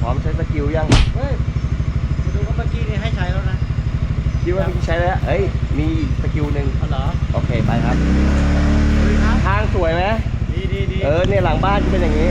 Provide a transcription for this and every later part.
พร้อมใช้สกิลยังเฮ้ยมาดูว่าเมื่อกี้นี่ให้ใช้แล้วนะคิดว่าพี่ใช้แล้วเอ้ย มีสกิลหนึ่งเอาเหรอโอเคไปครับ สวัสดีครับ ทางสวยไหมดีดีดีเออเนี่ยหลังบ้านก็เป็นอย่างนี้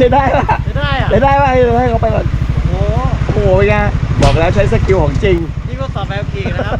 ใช้ได้ปะจะได้อะใช้ได้ปะให้ให้เขาไปก่อนโอ้โหโอ้โหเป็นไงบอกแล้วใช้สกิลของจริง นี่ก็สอบแบบขี่นะครับ